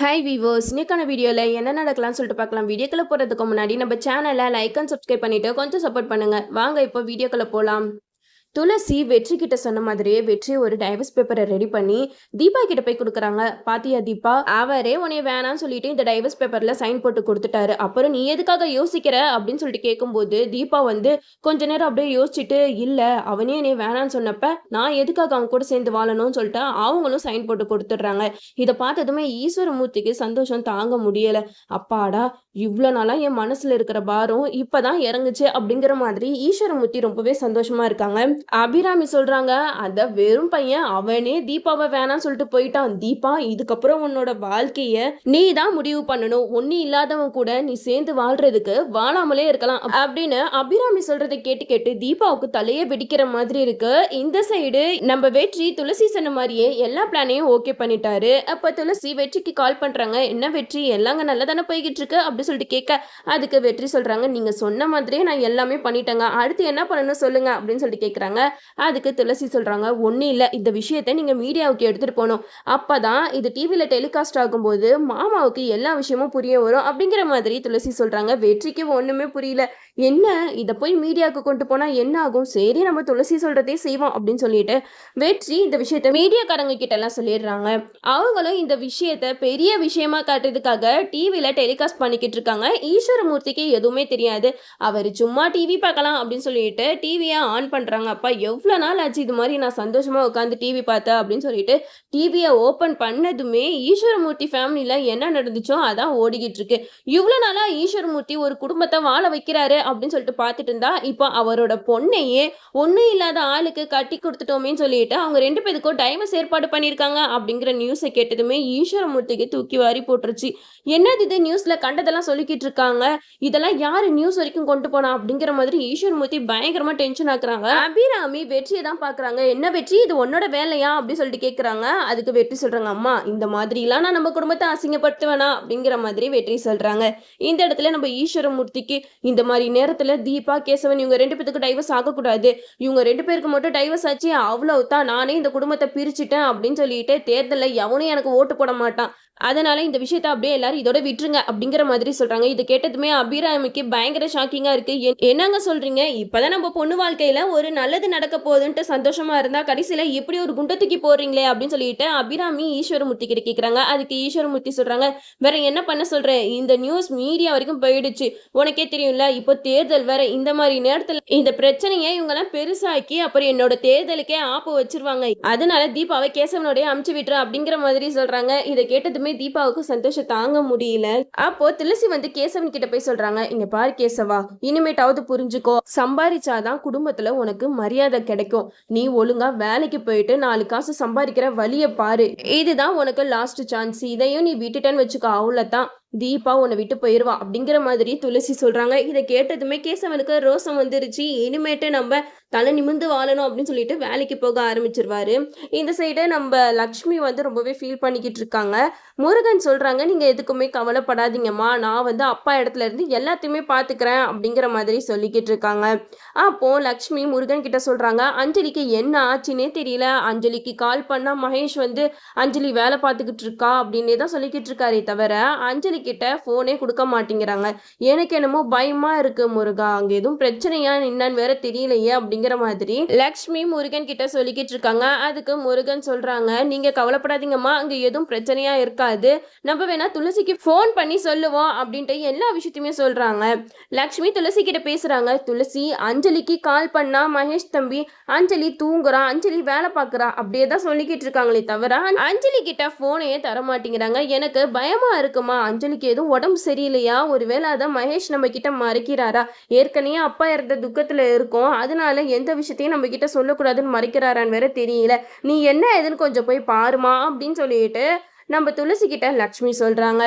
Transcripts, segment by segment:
Hi viewers இன்னைக்கான வீடியோவில் என்ன நடக்கலாம்னு சொல்லிட்டு பார்க்கலாம். வீடியோக்குள்ள போகிறதுக்கு முன்னாடி நம்ம சேனலை லைக் அண்ட் சப்ஸ்கிரைப் பண்ணிட்டு கொஞ்சம் சப்போர்ட் பண்ணுங்கள் வாங்க இப்போ வீடியோக்குள்ள போகலாம் துளசி வெற்றி கிட்ட சொன்ன மாதிரியே வெற்றி ஒரு டைவர்ஸ் பேப்பரை ரெடி பண்ணி தீபா கிட்ட போய் கொடுக்குறாங்க. பாத்தியா தீபா? அவரே உனைய வேணாம்னு சொல்லிட்டு இந்த டைவர்ஸ் பேப்பர்ல சைன் போட்டு கொடுத்துட்டாரு. அப்புறம் நீ எதுக்காக யோசிக்கிற? அப்படின்னு சொல்லிட்டு கேட்கும்போது தீபா வந்து கொஞ்ச நேரம் அப்படியே யோசிச்சுட்டு இல்ல அவனே என்னை வேணாம்னு சொன்னப்ப நான் எதுக்காக அவங்க கூட சேர்ந்து வாழணும்னு சொல்லிட்டு அவங்களும் சைன் போட்டு கொடுத்துட்றாங்க. இதை பார்த்ததுமே ஈஸ்வரமூர்த்திக்கு சந்தோஷம் தாங்க முடியல. அப்பாடா இவ்வளோ நாளாக என் மனசில் இருக்கிற பாரம் இப்போ தான் இறங்குச்சு அப்படிங்கிற மாதிரி ஈஸ்வரமூர்த்தி ரொம்பவே சந்தோஷமாக இருக்காங்க. அபிராமி சொல்கிறாங்க அந்த வெறும் பையன் அவனே தீபாவை வேணாம்னு சொல்லிட்டு போயிட்டான். தீபா இதுக்கப்புறம் உன்னோட வாழ்க்கையை நீ தான் முடிவு பண்ணணும். ஒன்றும் இல்லாதவன் கூட நீ சேர்ந்து வாழ்றதுக்கு வாழாமலே இருக்கலாம். அப்படின்னு அபிராமி சொல்கிறத கேட்டு கேட்டு தீபாவுக்கு தலையே வெடிக்கிற மாதிரி இருக்கு. இந்த சைடு நம்ம வெற்றி துளசி சொன்ன மாதிரியே எல்லா பிளானையும் ஓகே பண்ணிட்டாரு. அப்போ துளசி வெற்றிக்கு கால் பண்ணுறாங்க என்ன வெற்றி? எல்லாங்க நல்லா தானே போய்கிட்டு இருக்கு? அப்படி சொல்லிட்டு கேட்க அதுக்கு வெற்றி சொல்றாங்க. நீங்க சொன்ன மாதிரியே நான் எல்லாமே பண்ணிட்டேங்க. அடுத்து என்ன பண்ணணும் சொல்லுங்க அப்படின்னு சொல்லிட்டு கேட்குறாங்க அதுக்கு துளசி சொல்றாங்க ஒன்றும் இல்லை. இந்த விஷயத்தை நீங்க மீடியாவுக்கு எடுத்துட்டு போகணும். அப்பதான் இது டிவியில டெலிகாஸ்ட் ஆகும்போது மாமாவுக்கு எல்லா விஷயமும் புரிய வரும். அப்படிங்கிற மாதிரி துளசி சொல்றாங்க. வெற்றிக்கு ஒன்றுமே புரியல. என்ன? இதை போய் மீடியாவுக்கு கொண்டு போனால் என்ன ஆகும்? சரி நம்ம துளசி சொல்கிறதே செய்வோம் அப்படின்னு சொல்லிட்டு வெற்றி இந்த விஷயத்த மீடியாக்காரங்க கிட்டலாம் சொல்லிடுறாங்க. அவங்களும் இந்த விஷயத்த பெரிய விஷயமா காட்டுறதுக்காக டிவியில் டெலிகாஸ்ட் பண்ணிக்கிட்டு இருக்காங்க. ஈஸ்வரமூர்த்திக்கு எதுவுமே தெரியாது. அவர் சும்மா டிவி பார்க்கலாம் அப்படின்னு சொல்லிட்டு டிவியை ஆன் பண்ணுறாங்க அப்பா எவ்வளோ நாள் ஆச்சு இது மாதிரி நான் சந்தோஷமாக உட்காந்து டிவி பார்த்தேன் அப்படின்னு சொல்லிட்டு டிவியை ஓப்பன் பண்ணதுமே ஈஸ்வரமூர்த்தி ஃபேமிலியில் என்ன நடந்துச்சோ அதான் ஓடிக்கிட்டு இருக்கு. இவ்வளோ நாளாக ஈஸ்வரமூர்த்தி ஒரு குடும்பத்தை வாழ வைக்கிறாரு அப்படின்னு சொல்லிட்டு பார்த்துட்டு இருந்தா இப்போ அவரோட பொண்ணையே ஒன்றும் இல்லாத ஆளுக்கு கட்டி கொடுத்துட்டோமேன்னு சொல்லிட்டு அவங்க ரெண்டு பேருக்கும் டைவர்ஸ் ஏற்பாடு பண்ணியிருக்காங்க அப்படிங்கிற நியூஸை கேட்டதுமே ஈஸ்வரமூர்த்திக்கு தூக்கி வாரி போட்டுருச்சு. என்னது இது நியூஸில் கண்டதெல்லாம் சொல்லிக்கிட்டு இருக்காங்க? இதெல்லாம் யார் நியூஸ் வரைக்கும் கொண்டு போனா அப்படிங்கிற மாதிரி ஈஸ்வரமூர்த்தி பயங்கரமா டென்ஷன் ஆக்குறாங்க. அபிராமி வெற்றியை தான் பாக்குறாங்க என்ன வெற்றி? இது உன்னோட வேலையா? அப்படின்னு சொல்லிட்டு கேக்குறாங்க. அதுக்கு வெற்றி சொல்றாங்க அம்மா இந்த மாதிரிலாம் நான் நம்ம குடும்பத்தை அசிங்கப்படுத்துவேனா? அப்படிங்கிற மாதிரி வெற்றி சொல்றாங்க. இந்த இடத்துல நம்ம ஈஸ்வரமூர்த்திக்கு இந்த மாதிரி நேரத்துல தீபா கேசவன் இவங்க ரெண்டு பேத்துக்கு டைவர்ஸ் ஆகக்கூடாது. இவங்க ரெண்டு பேருக்கு மட்டும் டைவர்ஸ் ஆச்சு அவ்வளவு தான் நானே இந்த குடும்பத்தை பிரிச்சுட்டேன் அப்படின்னு சொல்லிட்டு தேர்தலில் எவனும் எனக்கு ஓட்டு போட மாட்டான். அதனால இந்த விஷயத்த அப்படியே எல்லாரும் இதோட விட்டுருங்க அப்படிங்கிற மாதிரி சொல்றாங்க. இது கேட்டதுமே அபிராமிக்கு பயங்கர ஷாக்கிங்கா இருக்கு. என்- என்னங்க சொல்றீங்க? இப்பதான் நம்ம பொண்ணு வாழ்க்கையில ஒரு நல்லது நடக்க போகுதுன்ட்டு சந்தோஷமா இருந்தா கடைசியில இப்படி ஒரு குண்டத்துக்கு தூக்கி போடுறீங்களே அப்படின்னு சொல்லிட்டு அபிராமி ஈஸ்வரமூர்த்தி கிட்ட கேக்குறாங்க. அதுக்கு ஈஸ்வரமூர்த்தி சொல்றாங்க வேற என்ன பண்ண சொல்ற? இந்த நியூஸ் மீடியா வரைக்கும் போயிடுச்சு. உனக்கே தெரியும்ல இப்போ தேர்தல் வேற இந்த மாதிரி நேரத்துல இந்த பிரச்சனையை இவங்கெல்லாம் பெருசாக்கி அப்புறம் என்னோட தேர்தலுக்கே ஆப்பு வச்சிருவாங்க. அதனால தீபாவை கேசவனோடய அமுச்சு விட்டுரு அப்படிங்கிற மாதிரி சொல்றாங்க. இதை கேட்டதுமே தீபாவுக்கு சந்தோஷம் தாங்க முடியல. அப்போ துளசி வந்து கேசவன் கிட்ட போய் சொல்றாங்க இங்க பாரு கேசவா இனிமேட்டாவது புரிஞ்சுக்கோ. சம்பாதிச்சாதான் குடும்பத்துல உனக்கு மரியாதை கிடைக்கும். நீ ஒழுங்கா வேலைக்கு போயிட்டு நாலு காசு சம்பாதிக்கிற வழியை பாரு. இதுதான் உனக்கு லாஸ்ட் சான்ஸ் இதையும் நீ விட்டுட்டேன்னு வச்சுக்கோ அவ்வளோதான் தீபா உன்னை விட்டு போயிடுவா அப்படிங்கிற மாதிரி துளசி சொல்கிறாங்க இதை கேட்டதுமே கேசவனுக்கு ரோசம் வந்துருச்சு. இனிமேட்டு நம்ம தலை நிமிர்ந்து வாழணும் அப்படின்னு சொல்லிட்டு வேலைக்கு போக ஆரம்பிச்சிருவாரு. இந்த சைடு நம்ம லக்ஷ்மி வந்து ரொம்பவே ஃபீல் பண்ணிக்கிட்டு இருக்காங்க. முருகன் சொல்கிறாங்க நீங்கள் எதுக்குமே கவலைப்படாதீங்கம்மா. நான் வந்து அப்பா இடத்துல இருந்து எல்லாத்தையுமே பார்த்துக்கிறேன் அப்படிங்கிற மாதிரி சொல்லிக்கிட்டு இருக்காங்க. அப்போ லக்ஷ்மி முருகன் கிட்ட சொல்கிறாங்க அஞ்சலிக்கு என்ன ஆச்சுன்னே தெரியல. அஞ்சலிக்கு கால் பண்ணால் மகேஷ் வந்து அஞ்சலி வேலை பார்த்துக்கிட்டு இருக்கா அப்படின்னே தான் சொல்லிக்கிட்டு இருக்காரே தவிர அஞ்சலி கிட்ட போனே கொடுக்க மாட்டேங்கிறாங்க. எனக்கு என்னமோ பயமா இருக்கு முருகா. அங்க எதுவும் பிரச்சனையா என்னன்னு வேற தெரியலையே அப்படிங்கிற மாதிரி லக்ஷ்மி முருகன் கிட்ட சொல்லிக்கிட்டு இருக்காங்க. அதுக்கு முருகன் சொல்றாங்க நீங்க கவலைப்படாதீங்கம்மா. அங்க எதுவும் பிரச்சனையா இருக்காது. நம்ம வேணா துளசிக்கு ஃபோன் பண்ணி சொல்லுவோம் அப்படின்ட்டு எல்லா விஷயத்தையுமே சொல்றாங்க. லக்ஷ்மி துளசி கிட்ட பேசுறாங்க. துளசி அஞ்சலிக்கு கால் பண்ணா மகேஷ் தம்பி அஞ்சலி தூங்குறா அஞ்சலி வேலை பார்க்குறா அப்படியே தான் சொல்லிக்கிட்டு இருக்காங்களே தவிர அஞ்சலி கிட்ட ஃபோனையே தர மாட்டேங்கிறாங்க எனக்கு பயமா இருக்குமா? அஞ்சலி அஞ்சலிக்கு எதுவும் உடம்பு சரியில்லையா? ஒருவேளை அதான் மகேஷ் நம்ம கிட்ட மறைக்கிறாரா? ஏற்கனவே அப்பா இறந்த துக்கத்துல இருக்கோம். அதனால எந்த விஷயத்தையும் நம்ம கிட்ட சொல்லக்கூடாதுன்னு மறைக்கிறாரான்னு வேற தெரியல. நீ என்ன ஏதுன்னு கொஞ்சம் போய் பாருமா அப்படின்னு சொல்லிட்டு நம்ம துளசி கிட்ட லக்ஷ்மி சொல்றாங்க.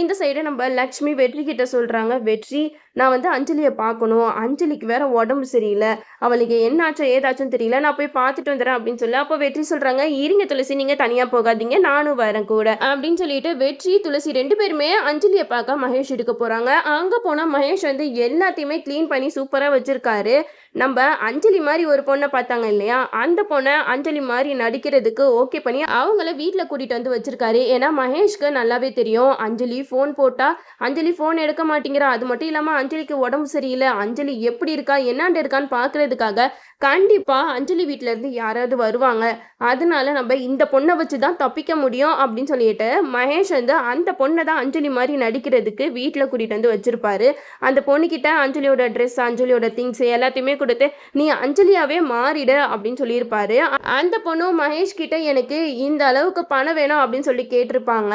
இந்த சைடு நம்ம லக்ஷ்மி வெற்றி கிட்ட சொல்றாங்க. வெற்றி நான் வந்து அஞ்சலியை பார்க்கணும். அஞ்சலிக்கு வேற உடம்பு சரியில்லை. அவளுக்கு என்னாச்சோ ஏதாச்சும் தெரியல. நான் போய் பார்த்துட்டு வந்துடுறேன் அப்படின்னு சொல்லி அப்போ வெற்றி சொல்றாங்க இருங்க துளசி நீங்க தனியா போகாதீங்க. நானும் வரேன் கூட. அப்படின்னு சொல்லிட்டு வெற்றி துளசி ரெண்டு பேருமே அஞ்சலியை பார்க்க மகேஷ் எடுக்க போறாங்க. அங்க போனா மகேஷ் வந்து எல்லாத்தையுமே க்ளீன் பண்ணி சூப்பரா வச்சிருக்காரு. நம்ம அஞ்சலி மாதிரி ஒரு பொண்ணை பார்த்தாங்க இல்லையா? அந்த பொண்ணை அஞ்சலி மாதிரி நடிக்கிறதுக்கு ஓகே பண்ணி அவங்கள வீட்டில் கூட்டிகிட்டு வந்து வச்சிருக்காரு. ஏன்னா மகேஷ்க்கு நல்லாவே தெரியும். அஞ்சலி ஃபோன் போட்டால் அஞ்சலி ஃபோன் எடுக்க மாட்டேங்கிறா. அது மட்டும் இல்லாமல் அஞ்சலிக்கு உடம்பு சரியில்லை. அஞ்சலி எப்படி இருக்கா? என்னாண்டு இருக்கான்னு பார்க்கறதுக்காக கண்டிப்பாக அஞ்சலி வீட்டிலேருந்து யாராவது வருவாங்க. அதனால நம்ம இந்த பொண்ணை வச்சு தான் தப்பிக்க முடியும் அப்படின்னு சொல்லிட்டு மகேஷ் வந்து அந்த பொண்ணை தான் அஞ்சலி மாதிரி நடிக்கிறதுக்கு வீட்டில் கூட்டிகிட்டு வந்து வச்சிருப்பாரு. அந்த பொண்ணுக்கிட்ட அஞ்சலியோட ட்ரெஸ் அஞ்சலியோட திங்ஸ் எல்லாத்தையுமே கொடுத்து நீ அஞ்சலியாவே மாறிடு அப்படின்னு சொல்லியிருப்பாரு. அந்த பொண்ணும் மகேஷ் கிட்ட எனக்கு இந்த அளவுக்கு பணம் வேணும் அப்படின்னு சொல்லி கேட்டிருப்பாங்க.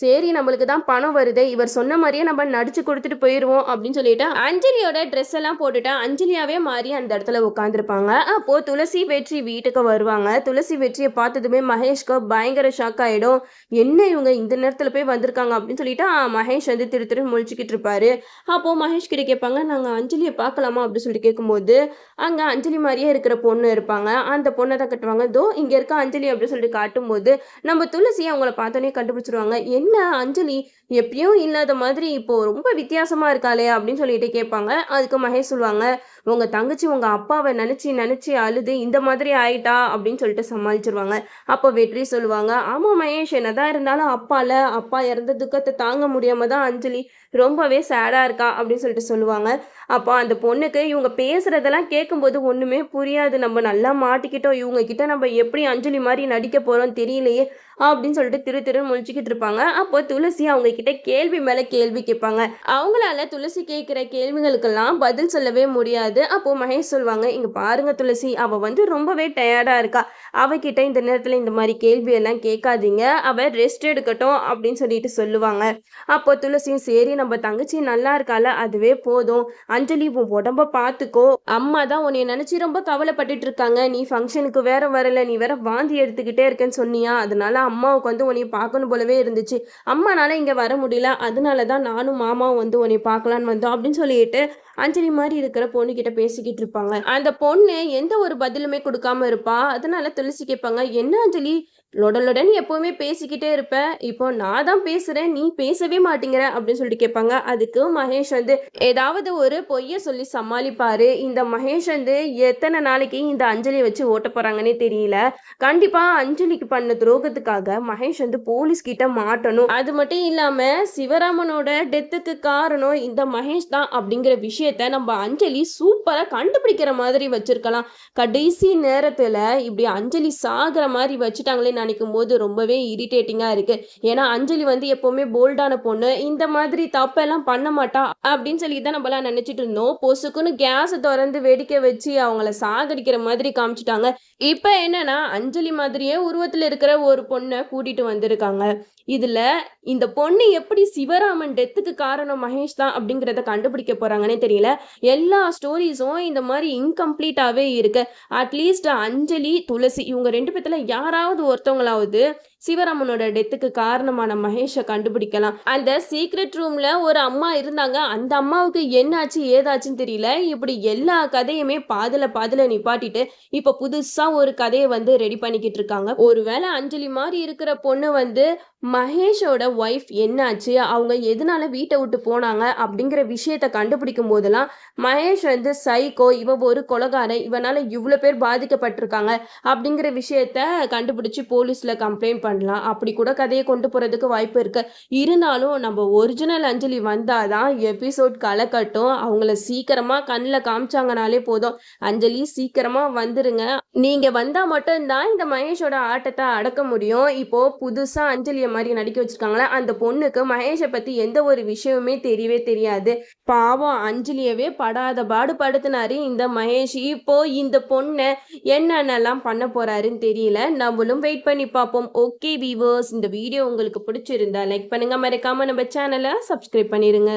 சரி நம்மளுக்கு தான் பணம் வருது இவர் சொன்ன மாதிரியே நம்ம நடிச்சு கொடுத்துட்டு போயிடுவோம் அப்படின்னு சொல்லிட்டு அஞ்சலியோட ட்ரெஸ் எல்லாம் போட்டுட்டு அஞ்சலியாவே மாறி அந்த இடத்துல உட்காந்துருப்பாங்க அப்போ துளசி வெற்றி வீட்டுக்கு வருவாங்க. துளசி வெற்றியை பார்த்ததுமே மகேஷ்க்கு பயங்கர ஷாக் ஆயிடும். என்ன இவங்க இந்த நேரத்தில் போய் வந்திருக்காங்க அப்படின்னு சொல்லிட்டு மகேஷ் வந்து திரு திரு முழிச்சுக்கிட்டு இருப்பாரு. அப்போ மகேஷ் கிட்ட கேட்பாங்க நாங்கள் அஞ்சலியை பார்க்கலாமா? அப்படின்னு சொல்லிட்டு கேட்கும்போது அங்கே அஞ்சலி மாதிரியே இருக்கிற பொண்ணு இருப்பாங்க. அந்த பொண்ணை தான் கட்டுவாங்க. தோ இங்கே இருக்க அஞ்சலி அப்படின்னு சொல்லிட்டு காட்டும்போது நம்ம துளசி அவங்கள பார்த்தோன்னே கண்டுபிடிச்சிருவாங்க. என்ன என்ன அஞ்சலி? எப்பயும் இல்லாத மாதிரி இப்போ ரொம்ப வித்தியாசமா இருக்காளே அப்படின்னு சொல்லிட்டு கேட்பாங்க. அதுக்கு மகேஷ் சொல்லுவாங்க உங்க தங்கச்சி உங்க அப்பாவை நினைச்சு நினைச்சு அழுது இந்த மாதிரி ஆயிட்டா? அப்படின்னு சொல்லிட்டு சமாளிச்சிருவாங்க. அப்போ வெற்றி சொல்லுவாங்க ஆமா மகேஷ் என்னதான் இருந்தாலும் அப்பால அப்பா இறந்த துக்கத்தை தாங்க முடியாம தான் அஞ்சலி ரொம்பவே சேடா இருக்கா? அப்படின்னு சொல்லிட்டு சொல்லுவாங்க. அப்போ அந்த பொண்ணுக்கு இவங்க பேசுறதெல்லாம் கேட்கும்போது ஒண்ணுமே புரியாது. நம்ம நல்லா மாட்டிக்கிட்டோம். இவங்க கிட்ட நம்ம எப்படி அஞ்சலி மாதிரி நடிக்க போறோம் தெரியலையே அப்படின்னு சொல்லிட்டு திரு திரு முழிச்சுக்கிட்டு இருப்பாங்க. அப்போ துளசி அவங்க கிட்ட கேள்வி மேல கேள்வி கேட்பாங்க. அவங்களால துளசி கேட்குற கேள்விகளுக்கெல்லாம் பதில் சொல்லவே முடியாது. அப்போ மகேஷ் சொல்லுவாங்க இங்கே பாருங்க துளசி அவள் வந்து ரொம்பவே டயர்டாக இருக்கா. அவகிட்ட இந்த நேரத்தில் இந்த மாதிரி கேள்வி எல்லாம் கேட்காதீங்க. அவள் ரெஸ்ட் எடுக்கட்டும் அப்படின்னு சொல்லிட்டு சொல்லுவாங்க. அப்போ துளசியும் சரி நம்ம தங்கச்சி நல்லா இருக்கால அதுவே போதும். அஞ்சலி உன் உடம்ப பார்த்துக்கோ அம்மா தான் உன்னை நினச்சி ரொம்ப கவலைப்பட்டுட்டு இருக்காங்க. நீ ஃபங்க்ஷனுக்கு வேற வரல. நீ வேற வாந்தி எடுத்துக்கிட்டே இருக்கேன்னு சொன்னியா? அதனால அம்மாவுக்கு வந்து உன்னை பார்க்கணும் போலவே இருந்துச்சு. அம்மானால இங்கே வர முடியல. அதனால தான் நானும் மாமாவும் வந்து உன்னை பார்க்கலான்னு வந்தோம் அப்படின்னு சொல்லிட்டு அஞ்சலி மாதிரி இருக்கிற பொண்ணு கிட்ட பேசிக்கிட்டு இருப்பாங்க. அந்த பொண்ணு எந்த ஒரு பதிலுமே கொடுக்காம இருப்பா. அதனால துளசி கேட்பாங்க என்ன அஞ்சலி? லொடலுடன் எப்பவுமே பேசிக்கிட்டே இருப்பேன் இப்போ நான் தான் பேசுறேன் நீ பேசவே மாட்டேங்கிற அப்படின்னு சொல்லிட்டு கேட்பாங்க. அதுக்கு மகேஷ் வந்து ஏதாவது ஒரு பொய்ய சொல்லி சமாளிப்பாரு. இந்த மகேஷ் வந்து எத்தனை நாளைக்கு இந்த அஞ்சலியை வச்சு ஓட்ட போறாங்கன்னே தெரியல. கண்டிப்பா அஞ்சலிக்கு பண்ண துரோகத்துக்காக மகேஷ் வந்து போலீஸ் கிட்ட மாட்டணும். அது மட்டும் இல்லாம சிவராமனோட டெத்துக்கு காரணம் இந்த மகேஷ் தான் அப்படிங்கிற விஷயத்த நம்ம அஞ்சலி சூப்பரா கண்டுபிடிக்கிற மாதிரி வச்சிருக்கலாம். கடைசி நேரத்துல இப்படி அஞ்சலி சாகுற மாதிரி வச்சுட்டாங்களே நினைக்கும் போது ரொம்பவே இரிட்டேட்டிங்காக இருக்கு. ஏன்னா அஞ்சலி வந்து எப்போவுமே போல்டான பொண்ணு இந்த மாதிரி தப்பெல்லாம் பண்ண மாட்டா அப்படின்னு சொல்லி தான் நம்மளாம் நினைச்சிட்டு இருந்தோம். பொசுக்குன்னு கேஸை திறந்து வெடிக்க வச்சு அவங்கள சாகடிக்கிற மாதிரி காமிச்சிட்டாங்க. இப்போ என்னன்னா அஞ்சலி மாதிரியே உருவத்தில் இருக்கிற ஒரு பொண்ணை கூட்டிட்டு வந்திருக்காங்க. இதுல இந்த பொண்ணு எப்படி சிவராமன் டெத்துக்கு காரணம் மகேஷ் தான் அப்படிங்கிறத கண்டுபிடிக்க போறாங்கன்னே தெரியல. எல்லா ஸ்டோரிஸும் இந்த மாதிரி இன்கம்ப்ளீட்டாவே இருக்கு. அட்லீஸ்ட் அஞ்சலி துளசி இவங்க ரெண்டு பேத்துல யாராவது ஒருத்தவங்களாவது சிவராமனோட டெத்துக்கு காரணமான மகேஷை கண்டுபிடிக்கலாம். அந்த சீக்ரெட் ரூம்ல ஒரு அம்மா இருந்தாங்க. அந்த அம்மாவுக்கு என்னாச்சு ஏதாச்சுன்னு தெரியல. இப்படி எல்லா கதையுமே பாதில பாதில நிப்பாட்டிட்டு இப்ப புதுசா ஒரு கதையை வந்து ரெடி பண்ணிக்கிட்டு இருக்காங்க. ஒருவேளை அஞ்சலி மாதிரி இருக்கிற பொண்ணு வந்து மகேஷோட ஒய்ஃப் என்னாச்சு அவங்க எதனால வீட்டை விட்டு போனாங்க அப்படிங்கிற விஷயத்த கண்டுபிடிக்கும் போதெல்லாம் மகேஷ் வந்து சைக்கோ இவ ஒரு கொலகாரன் இவனால இவ்வளோ பேர் பாதிக்கப்பட்டிருக்காங்க அப்படிங்கிற விஷயத்த கண்டுபிடிச்சு போலீஸ்ல கம்ப்ளைண்ட் பண்ணலாம். அப்படி கூட கதையை கொண்டு போறதுக்கு வாய்ப்பு இருக்கு. இருந்தாலும் நம்ம ஒரிஜினல் அஞ்சலி வந்தாதான் எபிசோட் களை அவங்கள சீக்கிரமா கண்ணில் காமிச்சாங்கனாலே போதும். அஞ்சலி சீக்கிரமா வந்துருங்க. நீங்க வந்தா மட்டும்தான் இந்த மகேஷோட ஆட்டத்தை அடக்க முடியும். இப்போ புதுசா அஞ்சலியை மாதிரி நடிக்க வச்சுருக்காங்களே அந்த பொண்ணுக்கு மகேஷை பத்தி எந்த ஒரு விஷயமுமே தெரியவே தெரியாது. பாவம் அஞ்சலியவே படாத பாடு படுத்தினாரு இந்த மகேஷ். இப்போ இந்த பொண்ணை என்னென்னலாம் பண்ண போறாருன்னு தெரியல. நம்மளும் வெயிட் பண்ணி பார்ப்போம். ஓகே ஓகே வீவர்ஸ் இந்த வீடியோ உங்களுக்கு பிடிச்சிருந்தா லைக் பண்ணுங்க. மறக்காம நம்ம சேனலை சப்ஸ்கிரைப் பண்ணிருங்க.